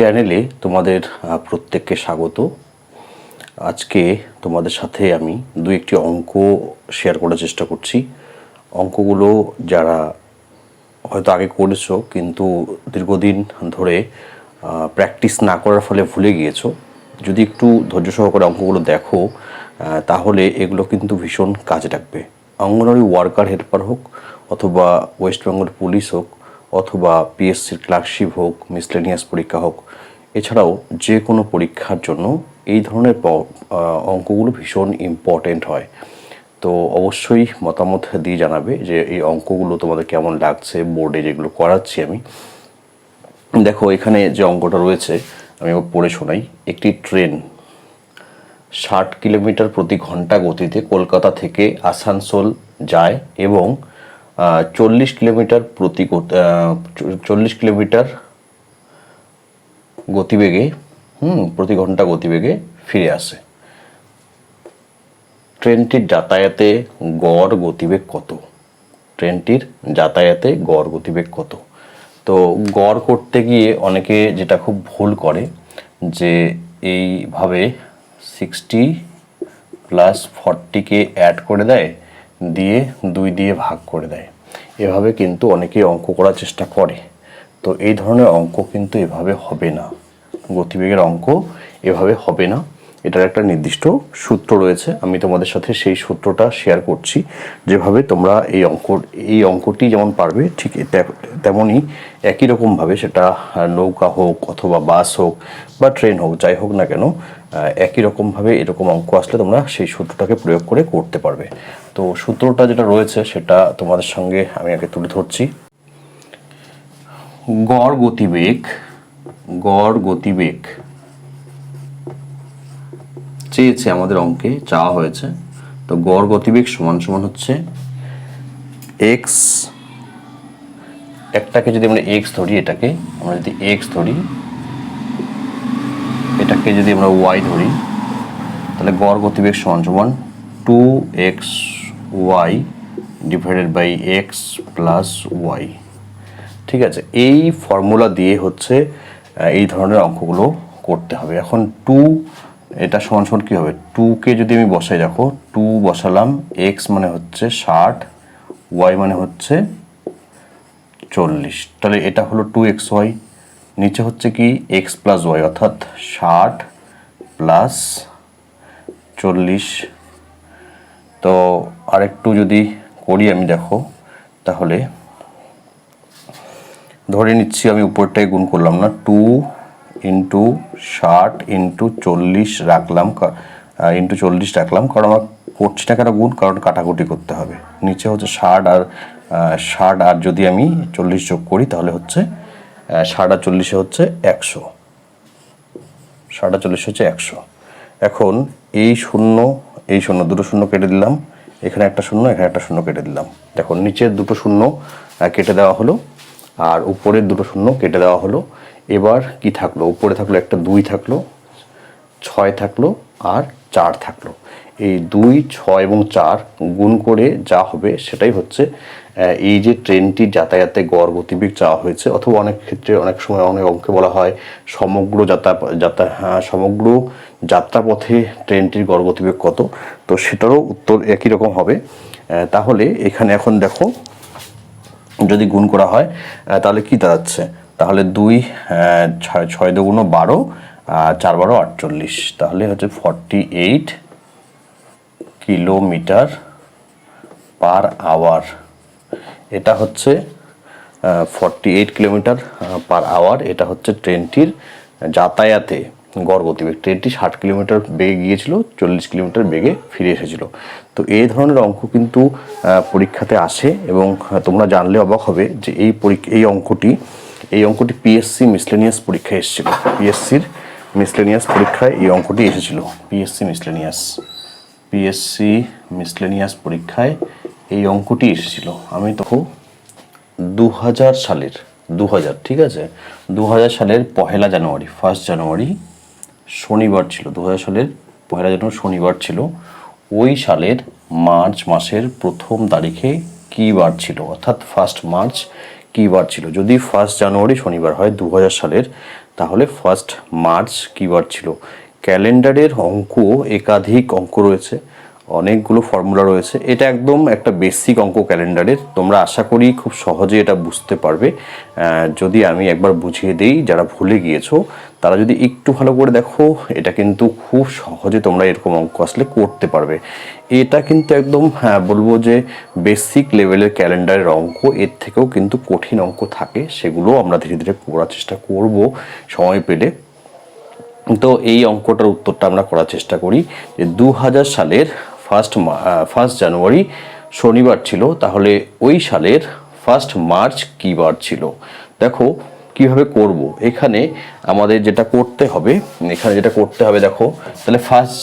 চ্যানেলে তোমাদের প্রত্যেককে স্বাগত। আজকে তোমাদের সাথে আমি দু একটি অঙ্ক শেয়ার করার চেষ্টা করছি। অঙ্কগুলো যারা হয়তো আগে করেছ, কিন্তু দীর্ঘদিন ধরে প্র্যাকটিস না করার ফলে ভুলে গিয়েছো, যদি একটু ধৈর্য সহকারে অঙ্কগুলো দেখো তাহলে এগুলো কিন্তু ভীষণ কাজে লাগবে। অঙ্গনওয়াড়ি ওয়ার্কার হেল্পার হোক, অথবা ওয়েস্ট বেঙ্গল পুলিশ হোক, অথবা পিএসসির ক্লার্কশিপ হোক মিসলেনিয়াস পরীক্ষা হোক এছাড়াও যে কোনো পরীক্ষার জন্য এই ধরনের অঙ্কগুলো ভীষণ ইম্পর্টেন্ট হয়। তো অবশ্যই মতামত দিয়ে জানাবে যে এই অঙ্কগুলো তোমাদের কেমন লাগছে বোর্ডে যেগুলো করাচ্ছি আমি। দেখো, এখানে যে অঙ্কটা রয়েছে, আমি পড়ে শোনাই। একটি ট্রেন ষাট কিলোমিটার প্রতি ঘণ্টা গতিতে কলকাতা থেকে আসানসোল যায় এবং চল্লিশ কিলোমিটার প্রতি চল্লিশ কিলোমিটার গতিবেগে, হুম, প্রতি ঘণ্টা গতিবেগে ফিরে আসে। ট্রেনটির যাতায়াতে গড় গতিবেগ কত? ট্রেনটির যাতায়াতে গড় গতিবেগ কত? তো গড় করতে গিয়ে অনেকে যেটা খুব ভুল করে, যে এইভাবে সিক্সটি প্লাস ফর্টিকে অ্যাড করে দেয়, দিয়ে দুই দিয়ে ভাগ করে দেয়। এভাবে কিন্তু অনেকে অঙ্ক করার চেষ্টা করে। তো এই ধরনের অঙ্ক কিন্তু এভাবে হবে না। গতিবেগের অঙ্ক এভাবে হবে না। এটার একটা নির্দিষ্ট সূত্র রয়েছে। আমি তোমাদের সাথে সেই সূত্রটা শেয়ার করছি। যেভাবে তোমরা এই অঙ্ক, এই অঙ্কটি যেমন পারবে, ঠিক তেমনই একই রকমভাবে সেটা নৌকা হোক অথবা বাস হোক বা ট্রেন হোক, যাই হোক না কেন একই রকমভাবে এরকম অঙ্ক আসলে তোমরা সেই সূত্রটাকে প্রয়োগ করে করতে পারবে। তো সূত্রটা যেটা রয়েছে সেটা তোমাদের সঙ্গে আমি আগে তুলে ধরছি। গড় গতিবেগ গড়, গতিবেগ চেয়েছে আমাদের অঙ্কে, চাওয়া হয়েছে। তো গড়, গতিবেগ সমান সমান হচ্ছে এক্স একটাকে যদি আমরা এক্স ধরি, এটাকে আমরা যদি এক্স ধরি, এটাকে যদি আমরা ওয়াই ধরি, তাহলে গড়, গতিবেগ সমান সমান two X Y divided by X plus Y ঠিক আছে? এই ফর্মুলা দিয়ে হচ্ছে এই ধরনের অঙ্কগুলো করতে হবে। এখন টু এটা সমান সমান কী হবে? টুকে যদি আমি বসাই, দেখো টু বসালাম এক্স মানে হচ্ছে ষাট ওয়াই মানে হচ্ছে চল্লিশ। তাহলে এটা হলো টু এক্স ওয়াই নিচে হচ্ছে কি এক্স প্লাস ওয়াই অর্থাৎ ষাট প্লাস চল্লিশ। তো আরেকটু যদি করি আমি, দেখো, তাহলে ধরে নিচ্ছি আমি উপরটায় গুণ করলাম না। টু ইন্টু ষাট ইন্টু চল্লিশ রাখলাম ইন্টু চল্লিশ রাখলাম, কারণ আমার করছি না কেন গুণ, কারণ কাটাকুটি করতে হবে। নিচে হচ্ছে ষাট আর ষাট আর যদি আমি চল্লিশ যোগ করি, তাহলে হচ্ছে ষাট আর চল্লিশে হচ্ছে একশো। ষাট আর চল্লিশ হচ্ছে একশো। এখন এই শূন্য এই শূন্য, দুটো শূন্য কেটে দিলাম। এখানে একটা শূন্য, এখানে একটা শূন্য কেটে দিলাম। দেখো, নিচের দুটো শূন্য কেটে দেওয়া হলো। আর উপরের দুটো শূন্য কেটে দেওয়া হলো। এবার কি থাকল? উপরে থাকল একটা দুই থাকল ছয় থাকল আর চার থাকল। এই দুই ছয় এবং চার গুণ করে যা হবে সেটাই হচ্ছে এই যে ট্রেনটি যাতায়াতে গড় গতিবেগ চাওয়া হয়েছে অথবা অনেক ক্ষেত্রে অনেক সময় অনেক অঙ্কে বলা হয় সমগ্র যাতা যাতা হ্যাঁ, সমগ্র যাত্রাপথে ট্রেনটির গড় গতিবেগ কত? তো সেটারও উত্তর একই রকম হবে। তাহলে এখানে এখন দেখো যদি গুণ করা হয় তাহলে কি দাঁড়াচ্ছে? তাহলে দুই ছয় ছয় দুগুণ বারো চার বারো আটচল্লিশ। তাহলে হচ্ছে forty eight kilometre per hour এটা হচ্ছে forty eight kilometre per hour এটা হচ্ছে ট্রেনটির যাতায়াতে গড় গতিবেগ। ট্রেনটি ষাট কিলোমিটার বেগে গিয়েছিল, চল্লিশ কিলোমিটার বেগে ফিরে এসেছিল। তো এই ধরনের অঙ্ক কিন্তু পরীক্ষাতে আসে এবং তোমরা জানলে অবাক হবে যে এই এই অঙ্কটি এই অঙ্কটি পিএসসি মিসলেনিয়াস পরীক্ষায় এসেছিল। পিএসসির মিসলেনিয়াস পরীক্ষায় এই অঙ্কটি এসেছিল। পিএসসি মিসলেনিয়াস পিএসসি মিসলেনিয়াস পরীক্ষায় এই অঙ্কটি এসেছিল। আমি তখন দু হাজার সালের দু হাজার ঠিক আছে? দু হাজার সালের পহেলা জানুয়ারি ফার্স্ট জানুয়ারি শনিবার ছিল। দু হাজার সালের পহেলা জানুয়ারি শনিবার ছিল। ওই সালের মার্চ মাসের প্রথম তারিখে কী বার ছিল? অর্থাৎ ফার্স্ট মার্চ কী বার ছিল? যদি ফার্স্ট জানুয়ারি শনিবার হয় দু হাজার সালের, তাহলে ফার্স্ট মার্চ কী বার ছিল? ক্যালেন্ডারের অঙ্ক, একাধিক অঙ্ক রয়েছে, অনেকগুলো ফর্মুলা রয়েছে। এটা একদম একটা বেসিক অঙ্ক ক্যালেন্ডারের। তোমরা আশা করি খুব সহজে এটা বুঝতে পারবে। যদি আমি একবার বুঝিয়ে দিই, যারা ভুলে গিয়েছো তারা যদি একটু ভালো করে দেখো, এটা কিন্তু খুব সহজে তোমরা এরকম অঙ্ক আসলে করতে পারবে। এটা কিন্তু একদম হ্যাঁ বলব যে বেসিক লেভেলের ক্যালেন্ডারের অঙ্ক, এর থেকেও কিন্তু কঠিন অঙ্ক থাকে সেগুলো আমরা ধীরে ধীরে করার চেষ্টা করব সময় পেলে। তো এই অঙ্কটার উত্তরটা আমরা করার চেষ্টা করি যে দু হাজার সালের ফার্স্ট ফার্স্ট জানুয়ারি শনিবার ছিল, তাহলে ওই সালের ফার্স্ট মার্চ কী বার ছিল? দেখো কীভাবে করব? এখানে আমাদের যেটা করতে হবে, এখানে যেটা করতে হবে দেখো, তাহলে ফার্স্ট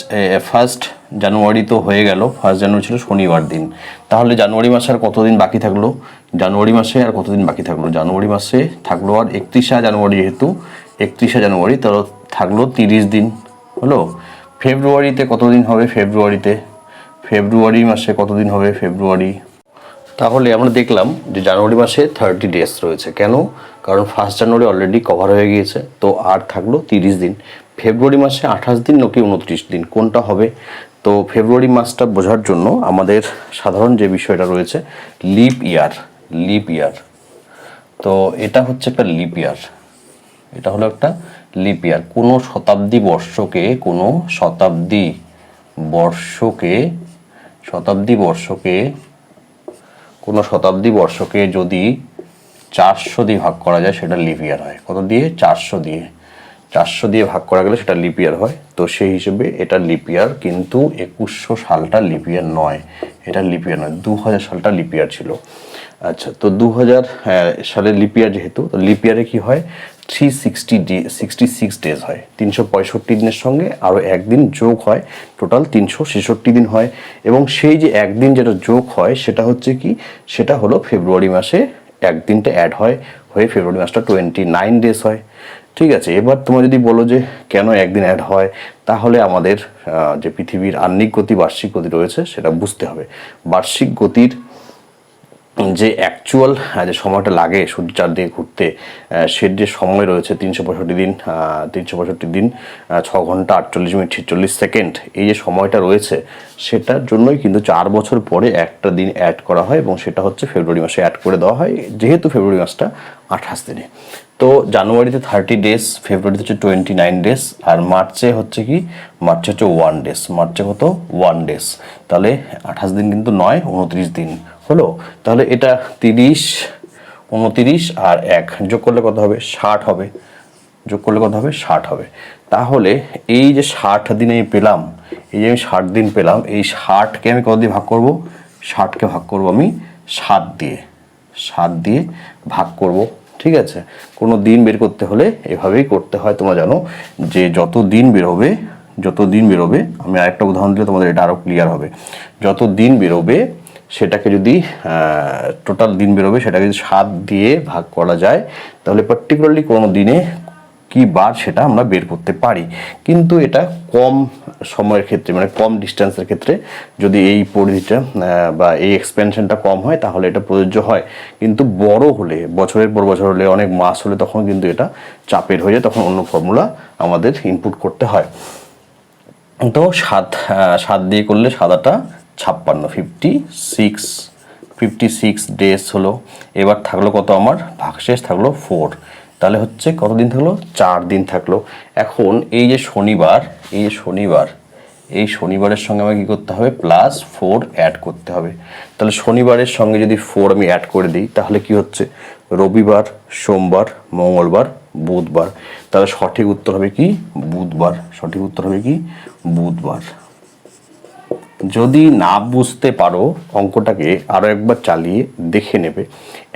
ফার্স্ট জানুয়ারি তো হয়ে গেল ফার্স্ট জানুয়ারি ছিল শনিবার দিন। তাহলে জানুয়ারি মাসে আর কতদিন বাকি থাকল? জানুয়ারি মাসে আর কতদিন বাকি থাকল? জানুয়ারি মাসে থাকল আর একত্রিশে জানুয়ারি যেহেতু, একত্রিশে জানুয়ারি তাহলে থাকল তিরিশ দিন, হলো? ফেব্রুয়ারিতে কতদিন হবে ফেব্রুয়ারিতে? ফেব্রুয়ারি মাসে কতদিন হবে ফেব্রুয়ারি? তাহলে আমরা দেখলাম যে জানুয়ারি মাসে থার্টি ডেজ রয়েছে। কেন? কারণ ফার্স্ট জানুয়ারি অলরেডি কভার হয়ে গিয়েছে, তো আর থাকল তিরিশ দিন। ফেব্রুয়ারি মাসে আঠাশ দিন, নাকি উনত্রিশ দিন? কোনটা হবে? তো ফেব্রুয়ারি মাসটা বোঝার জন্য আমাদের সাধারণ যে বিষয়টা রয়েছে লিপ ইয়ার লিপ ইয়ার তো এটা হচ্ছে একটা লিপ ইয়ার এটা হলো একটা লিপ ইয়ার কোনো শতাব্দী বর্ষকে, কোনো শতাব্দী বর্ষকে শতাব্দী বর্ষকে কোনো শতাব্দী বর্ষকে যদি চারশো দিয়ে ভাগ করা যায়, সেটা লিপ ইয়ার হয়। কত দিয়ে? চারশো দিয়ে। চারশো দিয়ে ভাগ করা গেলে সেটা লিপিয়ার হয়। তো সেই হিসেবে এটা লিপিয়ার কিন্তু একুশশো সালটা লিপ ইয়ার নয়। এটা লিপিয়ার নয়। দু হাজার সালটা লিপিয়ার ছিল। আচ্ছা তো দু হাজার সালের লিপিয়ার যেহেতু, তো লিপিয়ারে কি হয়? Three sixty day sixty six days হয়। তিনশো পঁয়ষট্টি দিনের সঙ্গে আরও একদিন যোগ হয়। টোটাল তিনশো ছেষট্টি দিন হয়। এবং সেই যে একদিন যেটা যোগ হয়, সেটা হচ্ছে কি? সেটা হলো ফেব্রুয়ারি মাসে একদিনটা অ্যাড হয়। হয়ে ফেব্রুয়ারি মাসটা টোয়েন্টি নাইন ডেজ হয়। ঠিক আছে, এবার তোমরা যদি বলো যে কেন একদিন অ্যাড হয়, তাহলে আমাদের যে পৃথিবীর আহ্নিক গতি, বার্ষিক গতি রয়েছে, সেটা বুঝতে হবে। বার্ষিক গতির যে অ্যাকচুয়াল যে সময়টা লাগে সূর্য চারদিকে ঘুরতে সের যে সময় রয়েছে, তিনশো পঁয়ষট্টি দিন তিনশো পঁয়ষট্টি দিন ছ ঘণ্টা আটচল্লিশ মিনিট ছেচল্লিশ সেকেন্ড, এই যে সময়টা রয়েছে, সেটার জন্যই কিন্তু চার বছর পরে একটা দিন অ্যাড করা হয় এবং সেটা হচ্ছে ফেব্রুয়ারি মাসে অ্যাড করে দেওয়া হয়, যেহেতু ফেব্রুয়ারি মাসটা আঠাশ দিনে। তো জানুয়ারিতে থার্টি ডেজ ফেব্রুয়ারিতে হচ্ছে টোয়েন্টি নাইন ডেজ আর মার্চে হচ্ছে কি, মার্চে হচ্ছে ওয়ান ডেজ মার্চে কত? ওয়ান ডেজ তাহলে আঠাশ দিন কিন্তু নয়, উনত্রিশ দিন। হলো, তাহলে এটা তিরিশ, উনতিরিশ আর এক। যোগ করলে কত হবে? ষাট হবে। যোগ করলে কত হবে? ষাট হবে। তাহলে এই যে ষাট দিন আমি পেলাম, এই যে আমি ষাট দিন পেলাম, এই ষাটকে আমি কত দিয়ে ভাগ করব? ষাটকে ভাগ করব আমি সাত দিয়ে। সাত দিয়ে ভাগ করব, ঠিক আছে? কোনো দিন বের করতে হলে এভাবেই করতে হয়, তোমরা জানো যে যত দিন বেরোবে, যত দিন বেরোবে, আমি আরেকটা উদাহরণ দিলে তোমাদের এটা আরও ক্লিয়ার হবে। যত দিন বেরোবে সেটাকে যদি টোটাল দিন বেরোবে, সেটাকে যদি সাত দিয়ে ভাগ করা যায়, তাহলে পার্টিকুলারলি কোনো দিনে কি বার সেটা আমরা বের করতে পারি। কিন্তু এটা কম সময়ের ক্ষেত্রে মানে কম ডিস্টেন্সের ক্ষেত্রে যদি এই পরিধিটা বা এই এক্সপেনশনটা কম হয়, তাহলে এটা প্রযোজ্য হয়। কিন্তু বড় হলে, বছরের পর বছর হলে, অনেক মাস হলে তখন কিন্তু এটা চাপের হয়ে যায়, তখন অন্য ফর্মুলা আমাদের ইনপুট করতে হয়। তো সাত সাত দিয়ে করলে সাদাটা ছাপ্পান্ন fifty six fifty six days হলো। এবার থাকল কত আমার? ভাগশেষ থাকল ফোর তাহলে হচ্ছে কতদিন থাকল? চার দিন থাকল। এখন এই যে শনিবার, এই যে শনিবার, এই শনিবারের সঙ্গে আমাকে কী করতে হবে? প্লাস ফোর অ্যাড করতে হবে। তাহলে শনিবারের সঙ্গে যদি ফোর আমি অ্যাড করে দিই, তাহলে কি হচ্ছে? রবিবার, সোমবার, মঙ্গলবার, বুধবার। তাহলে সঠিক উত্তর হবে কি? বুধবার। সঠিক উত্তর হবে কি? বুধবার। যদি না বুঝতে পারো অঙ্কটাকে আরও একবার চালিয়ে দেখে নেবে,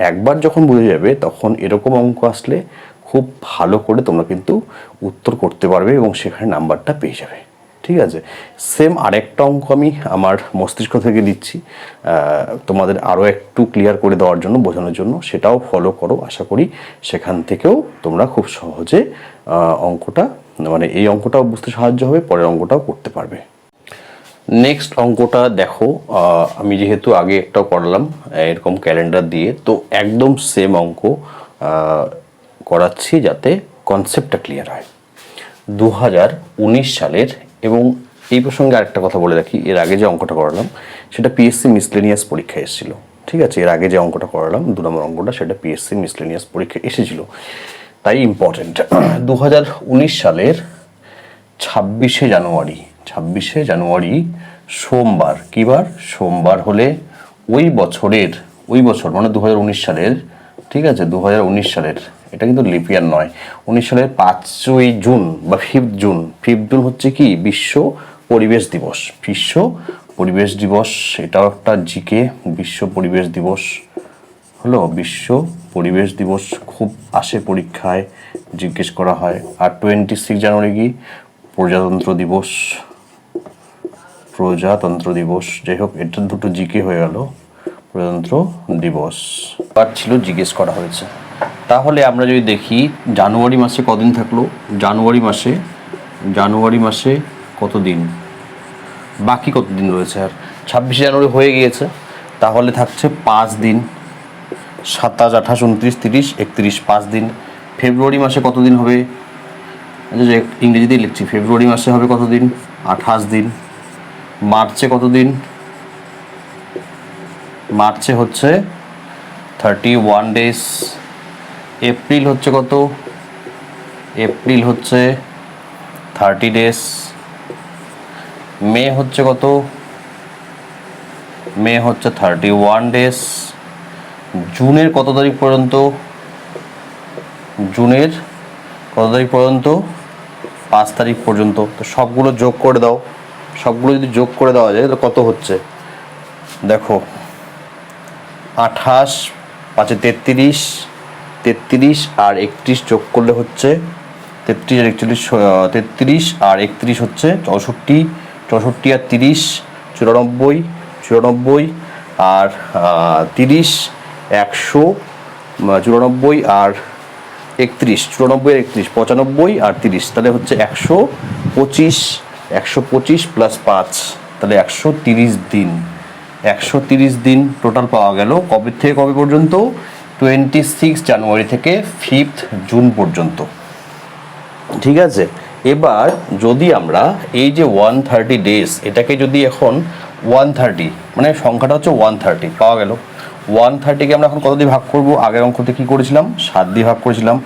একবার যখন বুঝে যাবে তখন এরকম অঙ্ক আসলে খুব ভালো করে তোমরা কিন্তু উত্তর করতে পারবে এবং সেখানে নাম্বারটা পেয়ে যাবে। ঠিক আছে? সেম আরেকটা অঙ্ক আমি আমার মস্তিষ্ক থেকে দিচ্ছি তোমাদের আরও একটু ক্লিয়ার করে দেওয়ার জন্য, বোঝানোর জন্য। সেটাও ফলো করো, আশা করি সেখান থেকেও তোমরা খুব সহজে অঙ্কটা মানে এই অঙ্কটাও বুঝতে সাহায্য হবে, পরের অঙ্কটাও করতে পারবে। নেক্সট অঙ্কটা দেখো আমি যেহেতু আগে একটাও করলাম এরকম ক্যালেন্ডার দিয়ে, তো একদম সেম অঙ্ক করাচ্ছি যাতে কনসেপ্টটা ক্লিয়ার হয়। দু হাজার উনিশ সালের, এবং এই প্রসঙ্গে আরেকটা কথা বলে রাখি, এর আগে যে অঙ্কটা করালাম, সেটা পিএসসি মিসলেনিয়াস পরীক্ষায় এসেছিল, ঠিক আছে? এর আগে যে অঙ্কটা করালাম, দু নম্বর অঙ্কটা, সেটা পিএসসি মিসলেনিয়াস পরীক্ষা এসেছিল। তাই ইম্পর্টেন্ট দু হাজার উনিশ সালের ছাব্বিশে জানুয়ারি ছাব্বিশে জানুয়ারি, সোমবার। কী বার? সোমবার হলে ওই বছরের, ওই বছর মানে দু হাজার উনিশ সালের, ঠিক আছে দু হাজার উনিশ সালের, এটা কিন্তু লিপিয়ার নয়, উনিশ সালের পাঁচই জুন বা ফিফথ জুন। ফিফথ জুন হচ্ছে কি? বিশ্ব পরিবেশ দিবস। বিশ্ব পরিবেশ দিবস, এটাও একটা জিকে বিশ্ব পরিবেশ দিবস। হলো, বিশ্ব পরিবেশ দিবস খুব আসে পরীক্ষায়, জিজ্ঞেস করা হয়। আর টোয়েন্টি সিক্স জানুয়ারি কি? প্রজাতন্ত্র দিবস। প্রজাতন্ত্র দিবস। যাই হোক, এটা দুটো জিকে হয়ে গেল, প্রজাতন্ত্র দিবস। আর ছিল জিজ্ঞেস করা হয়েছে। তাহলে আমরা যদি দেখি, জানুয়ারি মাসে কদিন থাকল? জানুয়ারি মাসে জানুয়ারি মাসে কত দিন বাকি কত দিন রয়েছে আর? ছাব্বিশে জানুয়ারি হয়ে গিয়েছে। তাহলে থাকছে পাঁচ দিন। সাতাশ, আঠাশ, উনত্রিশ, তিরিশ, একত্রিশ, পাঁচ দিন। ফেব্রুয়ারি মাসে কত দিন হবে? আচ্ছা ইংরেজিতেই লিখছি, ফেব্রুয়ারি মাসে হবে কত দিন আঠাশ দিন। মার্চে কত দিন মার্চে হচ্ছে থার্টি ওয়ান ডেজ এপ্রিল হচ্ছে কত? এপ্রিল হচ্ছে থার্টি ডেজ মে হচ্ছে কত? মে হচ্ছে থার্টি ওয়ান ডেজ জুনের কত তারিখ পর্যন্ত? জুনের কত তারিখ পর্যন্ত? পাঁচ তারিখ পর্যন্ত। তো সবগুলো যোগ করে দাও। সবগুলো যদি যোগ করে দেওয়া যায়, তাহলে কত হচ্ছে? দেখো, আঠাশ, পাঁচে তেত্রিশ তেত্রিশ আর একত্রিশ যোগ করলে হচ্ছে তেত্রিশ আর একচল্লিশ তেত্রিশ আর একত্রিশ হচ্ছে চৌষট্টি চৌষট্টি আর তিরিশ, চুরানব্বই চুরানব্বই আর তিরিশ, একশো চুরানব্বই আর একত্রিশ, চুরানব্বই আর একত্রিশ, পঁচানব্বই আর তিরিশ, তাহলে হচ্ছে একশো পঁচিশ একশো পঁচিশ প্লাস পাঁচ, তাহলে একশো তিরিশ দিন। একশো তিরিশ দিন টোটাল পাওয়া গেল। কবে থেকে কবে পর্যন্ত? টোয়েন্টি সিক্স জানুয়ারি থেকে ফিফথ জুন পর্যন্ত। ঠিক আছে? এবার যদি আমরা এই যে ওয়ান থার্টি ডেজ এটাকে যদি এখন ওয়ান থার্টি মানে সংখ্যাটা হচ্ছে ওয়ান থার্টি পাওয়া গেল। ওয়ান থার্টিকে আমরা এখন কত দিয়ে ভাগ করব? আগের অঙ্কতে কী করেছিলাম? সাত দিয়ে ভাগ করেছিলাম।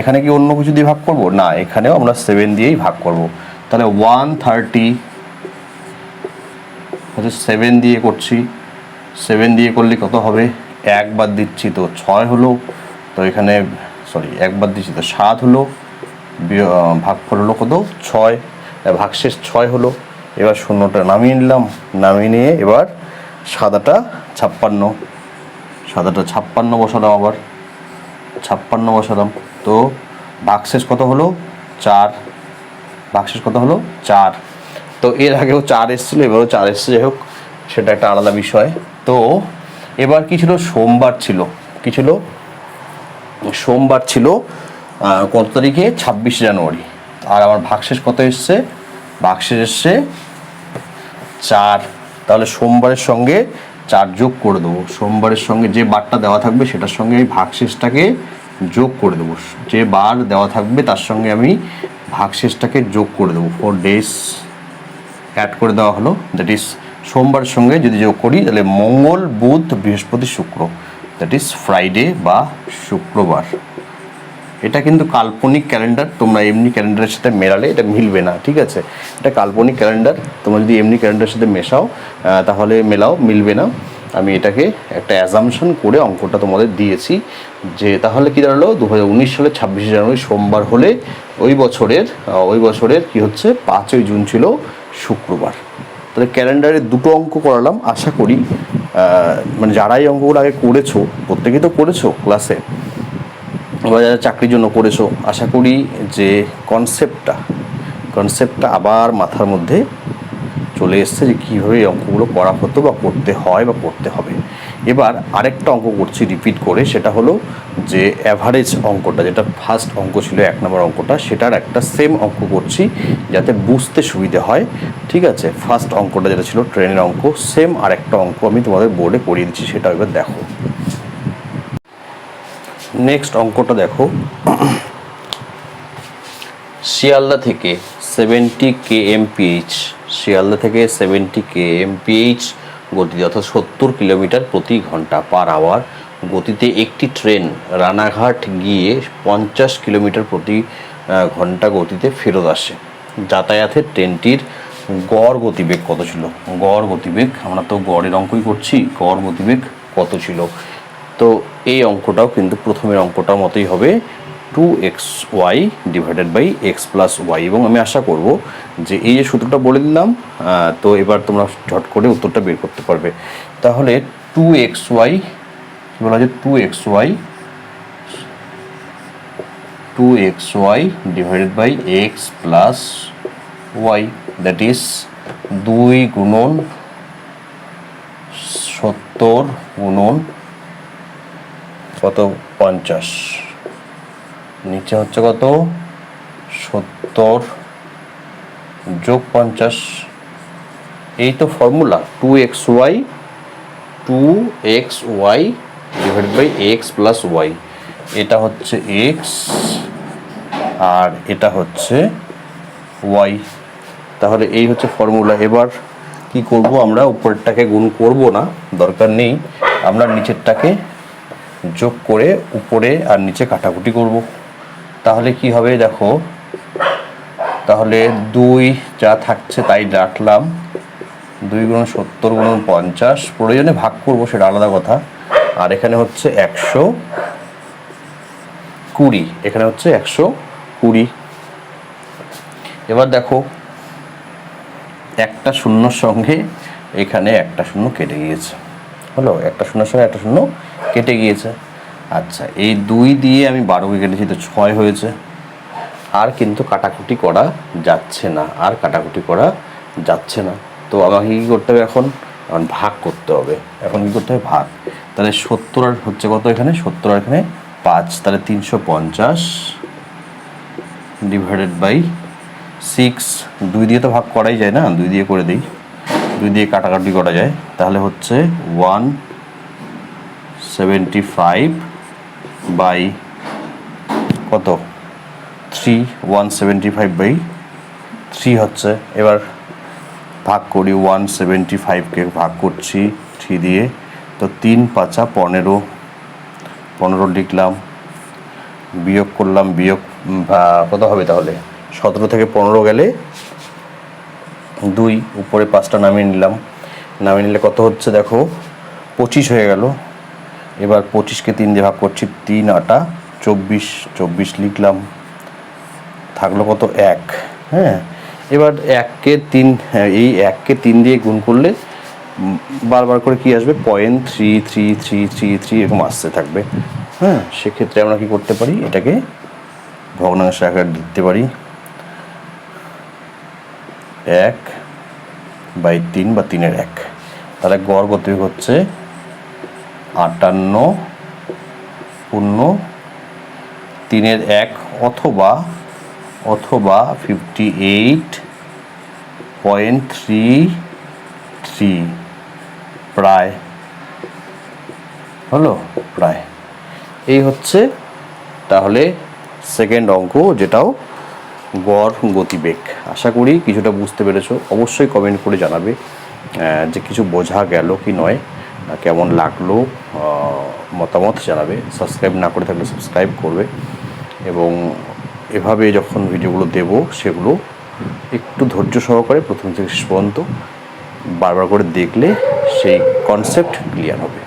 এখানে কি অন্য কিছু দিয়ে ভাগ করব? না, এখানেও আমরা সেভেন দিয়েই ভাগ করব। তাহলে ওয়ান থার্টি হচ্ছে সেভেন দিয়ে করছি। সেভেন দিয়ে করলে কত হবে? একবার দিচ্ছি তো ছয় হলো, তো এখানে সরি একবার দিচ্ছি তো সাত হলো ভাগফল হলো কত? ছয়। ভাগশেষ ছয় হলো, এবার শূন্যটা নামিয়ে নিলাম, নামিয়ে নিয়ে এবার সাদাটা ছাপ্পান্ন। সাদাটা ছাপ্পান্ন বসালাম আবার। ছাপ্পান্ন বসালাম, তো ভাগশেষ কত হলো? চার। ভাগশেষ কত হলো চার। তো এর আগেও চার এসেছিল, এবারও চার এসছে। যাই হোক, সেটা একটা আলাদা বিষয়। তো এবার কি ছিল? সোমবার ছিল। কি ছিল? সোমবার ছিল কত তারিখে? ছাব্বিশে জানুয়ারি। আর আমার ভাগশেষ কত এসছে। ভাগশেষ এসছে চার। তাহলে সোমবারের সঙ্গে চার যোগ করে দেবো। সোমবারের সঙ্গে যে বারটা দেওয়া থাকবে, সেটার সঙ্গে আমি ভাগশেষটাকে যোগ করে দেবো। যে বার দেওয়া থাকবে, তার সঙ্গে আমি ভাগশেষটাকে যোগ করে দেবো। ফোর ডেজ অ্যাড করে দেওয়া হলো। দ্যাট ইজ সোমবার সঙ্গে যদি যোগ করি, তাহলে মঙ্গল, বুধ, বৃহস্পতি, শুক্র। দ্যাট ইজ ফ্রাইডে বা শুক্রবার। এটা কিন্তু কাল্পনিক ক্যালেন্ডার, তোমরা এমনি ক্যালেন্ডারের সাথে মেলালে এটা মিলবে না, ঠিক আছে? এটা কাল্পনিক ক্যালেন্ডার, তোমরা যদি এমনি ক্যালেন্ডারের সাথে মেশাও তাহলে মেলাও মিলবে না। আমি এটাকে একটা অ্যাজামশন করে অঙ্কটা তোমাদের দিয়েছি যে তাহলে কি দাঁড়াল? দু হাজার উনিশ সালের ছাব্বিশে জানুয়ারি সোমবার হলে ওই বছরের ওই বছরের কি হচ্ছে? পাঁচই জুন ছিল শুক্রবার। তাহলে ক্যালেন্ডারে দুটো অঙ্ক করালাম, আশা করি মানে যারা এই অঙ্কগুলো আগে করেছ, প্রত্যেকেই তো করেছ ক্লাসে বা যারা চাকরির জন্য করেছ, আশা করি যে কনসেপ্টটা কনসেপ্টটা আবার মাথার মধ্যে চলে এসছে যে কীভাবে এই অঙ্কগুলো করা হতো বা করতে হয় বা করতে হবে। এবার আরেকটা অঙ্ক করছি রিপিট করে, সেটা হলো যে অ্যাভারেজ অঙ্কটা, যেটা ফার্স্ট অঙ্ক ছিল, এক নম্বর অঙ্কটা, সেটার একটা সেম অঙ্ক করছি যাতে বুঝতে সুবিধে হয়। ঠিক আছে? ফার্স্ট অঙ্কটা যেটা ছিল ট্রেনের অঙ্ক সেম আরেকটা অঙ্ক আমি তোমাদের বোর্ডে করিয়ে দিচ্ছি, সেটা এবার দেখো। নেক্সট অঙ্কটা দেখো। শিয়ালদা থেকে সেভেন্টি কে এমপিএইচ শিয়ালদা থেকে সেভেন্টি কে এমপিএইচ গতিতে অর্থাৎ সত্তর কিলোমিটার প্রতি ঘণ্টা পার আওয়ার গতিতে একটি ট্রেন রানাঘাট গিয়ে পঞ্চাশ কিলোমিটার প্রতি ঘণ্টা গতিতে ফেরত আসে। যাতায়াতের ট্রেনটির গড় গতিবেগ কত ছিল? গড় গতিবেগ, আমরা তো গড়ের অঙ্কই করছি, গড় গতিবেগ কত ছিল? তো এই অঙ্কটাও কিন্তু প্রথমের অঙ্কটার মতোই হবে। Two X Y divided by X plus Y এবং আমি আশা করব যে এই যে সূত্রটা বলে দিলাম তো এবার তোমরা ঝট করে উত্তরটা বের করতে পারবে। তাহলে টু এক্স ওয়াই কী বলা যায়? Two X Y two X Y divided by X plus Y that is দুই গুণন সত্তর গুণন কত? পঞ্চাশ। নিচে হচ্ছে কত? সত্তর যোগ পঞ্চাশ। এই তো formula two X Y two X Y divide by X plus Y এটা হচ্ছে এক্স আর এটা হচ্ছে ওয়াই তাহলে এই হচ্ছে ফর্মুলা এবার কি করব আমরা? উপরেরটাকে গুণ করব না, দরকার নেই। আমরা নিচেরটাকে যোগ করে উপরে আর নিচে কাটাকুটি করব। তাহলে কি হবে দেখো? তাহলে দুই যা থাকছে তাই রাখলাম। দুই গুণ সত্তর গুণ পঞ্চাশ। প্রয়োজনে ভাগ করব, সেটা আলাদা কথা। আর এখানে হচ্ছে একশো কুড়ি। এখানে হচ্ছে একশো কুড়ি। এবার দেখো, একটা শূন্যর সঙ্গে এখানে একটা শূন্য কেটে গিয়েছে। হলো, একটা শূন্যর সঙ্গে একটা শূন্য কেটে গিয়েছে। আচ্ছা এই দুই দিয়ে আমি বারো বারোকে কেটেছি তো ছয় হয়েছে। আর কিন্তু কাটাকুটি করা যাচ্ছে না, আর কাটাকুটি করা যাচ্ছে না। তো আমাকে কী করতে হবে এখন? এখন ভাগ করতে হবে। এখন কী করতে হবে? ভাগ। তাহলে সত্তর আর হচ্ছে কত এখানে? সত্তর আর এখানে পাঁচ। তাহলে তিনশো পঞ্চাশ ডিভাইডেড বাই সিক্স দুই দিয়ে তো ভাগ করাই যায় না, দুই দিয়ে করে দিই। দুই দিয়ে কাটাকাটি করা যায়। তাহলে হচ্ছে ওয়ান সেভেন্টি ফাইভ বাই কত? Three one seventy five by three হচ্ছে। এবার ভাগ করি ওয়ান সেভেন্টি ফাইভকে ভাগ করছি থ্রি দিয়ে। তো তিন পাঁচা পনেরো। পনেরো লিখলাম, বিয়োগ করলাম, বিয়োগ কত হবে তাহলে? সতেরো থেকে পনেরো গেলে দুই, উপরে পাঁচটা নামিয়ে নিলাম। নামিয়ে নিলে কত হচ্ছে দেখো? পঁচিশ হয়ে গেল। এবার পঁচিশকে তিন দিয়ে ভাগ করছি তিন আটা, চব্বিশ চব্বিশ লিখলাম। থাকল কত এক হ্যাঁ? এবার এককে তিন, এই এককে তিন দিয়ে গুণ করলে বারবার করে কি আসবে? Point three three three three three এরকম আসতে থাকবে হ্যাঁ? সেক্ষেত্রে আমরা কি করতে পারি? এটাকে ভগ্নাংশ আকার দিতে পারি। এক বাই তিন বা তিনের এক। তাহলে গড় গতিবেগ হচ্ছে আটান্ন পূর্ণ তিনের এক অথবা অথবা fifty eight point three three প্রায়। হলো? প্রায়। এই হচ্ছে তাহলে সেকেন্ড অঙ্ক, যেটাও গড় গতিবেগ। আশা করি কিছুটা বুঝতে পেরেছ। অবশ্যই কমেন্ট করে জানাবে যে কিছু বোঝা গেল কি নয়। কেমন লাগল মতামত জানাবে। সাবস্ক্রাইব না করে থাকলে সাবস্ক্রাইব করবে। এবং এভাবে যখন ভিডিওগুলো দেব, সেগুলো একটু ধৈর্য সহকারে প্রথম থেকে শেষ পর্যন্ত বারবার করে দেখলে সেই কনসেপ্ট ক্লিয়ার হবে।